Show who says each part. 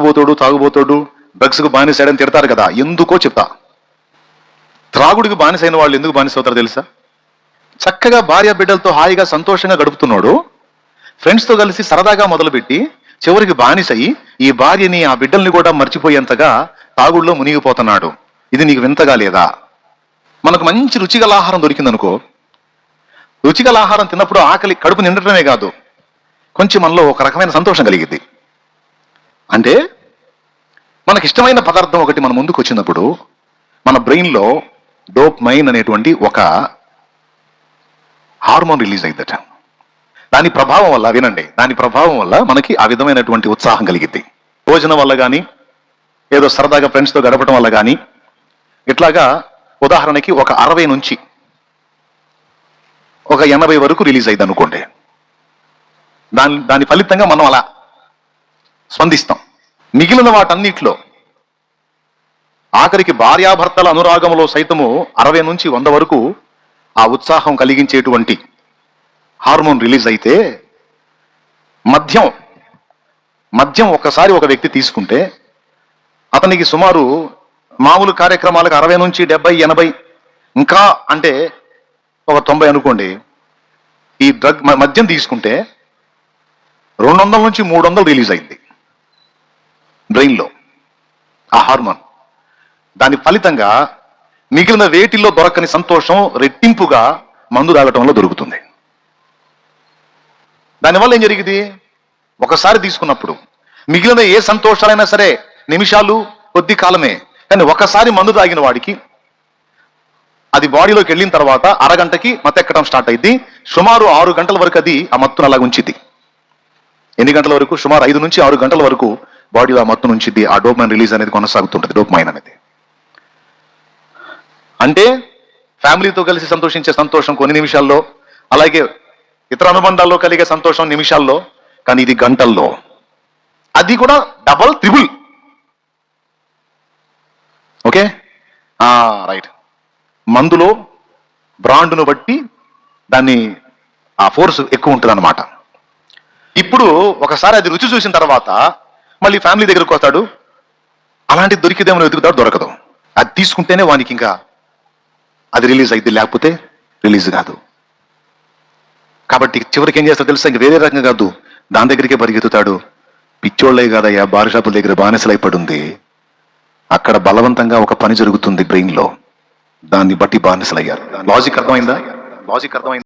Speaker 1: తాగుబోతాడు తాగుబోతాడు డ్రగ్స్కు బానిసాడని తిడతారు కదా ఎందుకో చెప్తా. త్రాగుడికి బానిసైన వాళ్ళు ఎందుకు బానిస అవుతారు తెలుసా? చక్కగా భార్య బిడ్డలతో హాయిగా సంతోషంగా గడుపుతున్నాడు. ఫ్రెండ్స్తో కలిసి సరదాగా మొదలుపెట్టి చివరికి బానిసయి ఈ భార్యని ఆ బిడ్డల్ని కూడా మర్చిపోయేంతగా తాగుడులో మునిగిపోతున్నాడు. ఇది నీకు వింతగా లేదా? మనకు మంచి రుచిగల ఆహారం దొరికిందనుకో. రుచిగల ఆహారం తిన్నప్పుడు ఆకలి కడుపు నిండటమే కాదు. కొంచెం మనలో ఒక రకమైన సంతోషం కలిగింది. అంటే మనకి ఇష్టమైన పదార్థం ఒకటి మన ముందుకు వచ్చినప్పుడు మన బ్రెయిన్లో డోప్ మైన్ అనేటువంటి ఒక హార్మోన్ రిలీజ్ అయిందట. దాని ప్రభావం వల్ల వినండి దాని ప్రభావం వల్ల మనకి ఆ విధమైనటువంటి ఉత్సాహం కలిగింది భోజనం వల్ల కానీ ఏదో సరదాగా ఫ్రెండ్స్తో గడపడం వల్ల కానీ ఇట్లాగా ఉదాహరణకి ఒక అరవై నుంచి ఒక ఎనభై వరకు రిలీజ్ అయింది అనుకోండి దాని దాని ఫలితంగా మనం అలా స్పందిస్తాం. మిగిలిన వాటన్నిట్లో ఆఖరికి భార్యాభర్తల అనురాగంలో సైతము అరవై నుంచి వంద వరకు ఆ ఉత్సాహం కలిగించేటువంటి హార్మోన్ రిలీజ్ అయితే మద్యం మద్యం ఒక్కసారి ఒక వ్యక్తి తీసుకుంటే అతనికి సుమారు మామూలు కార్యక్రమాలకు అరవై నుంచి డెబ్బై ఎనభై ఇంకా అంటే ఒక తొంభై అనుకోండి. ఈ డ్రగ్ మద్యం తీసుకుంటే రెండు వందల నుంచి మూడు వందలు రిలీజ్ అయింది. బ్రెయిన్లో ఆ హార్మోన్. దాని ఫలితంగా మిగిలిన వేటిల్లో దొరకని సంతోషం రెట్టింపుగా మందు తాగటంలో దొరుకుతుంది. దానివల్ల ఏం జరిగింది? ఒకసారి తీసుకున్నప్పుడు మిగిలిన ఏ సంతోషాలైనా సరే నిమిషాలు కొద్ది కాలమే కానీ ఒకసారి మందు తాగిన వాడికి అది బాడీలోకి వెళ్ళిన తర్వాత అరగంటకి మత్తెక్కడం స్టార్ట్ అయింది. సుమారు ఆరు గంటల వరకు అది ఆ మత్తును అలా ఉంచింది ఎన్ని గంటల వరకు? సుమారు ఐదు నుంచి ఆరు గంటల వరకు బాడీలో ఆ మత్తు నుంచి ఆ డోపమైన్ రిలీజ్ అనేది కొనసాగుతుంటుంది డోపమైన్ అనేది. అంటే ఫ్యామిలీతో కలిసి సంతోషించే సంతోషం కొన్ని నిమిషాల్లో అలాగే ఇతర అనుబంధాల్లో కలిగే సంతోషం నిమిషాల్లో కానీ ఇది గంటల్లో. అది కూడా డబల్ త్రిబుల్. ఓకే? రైట్. మందులో బ్రాండ్ను బట్టి దాన్ని ఆ ఫోర్స్ ఎక్కువ ఉంటుంది అనమాట ఇప్పుడు ఒకసారి అది రుచి చూసిన తర్వాత మళ్ళీ ఫ్యామిలీ దగ్గరకు వస్తాడు. అలాంటిది దొరికిదేమో వెతుకుతాడు దొరకదు. అది తీసుకుంటేనే వానికి ఇంకా అది రిలీజ్ అయింది. లేకపోతే రిలీజ్ కాదు. కాబట్టి చివరికి ఏం చేస్తాడు తెలుసా? ఇంక వేరే రకంగా కాదు. దాని దగ్గరికే పరిగెత్తుతాడు. పిచ్చోళ్ళే కాదయ్యా బార్ షాపుల దగ్గర బానిసలైపడింది అక్కడ బలవంతంగా ఒక పని జరుగుతుంది బ్రెయిన్లో దాన్ని బట్టి బానిసలయ్యారు. లాజిక్ అర్థమైందా? లాజిక్ అర్థమైంది?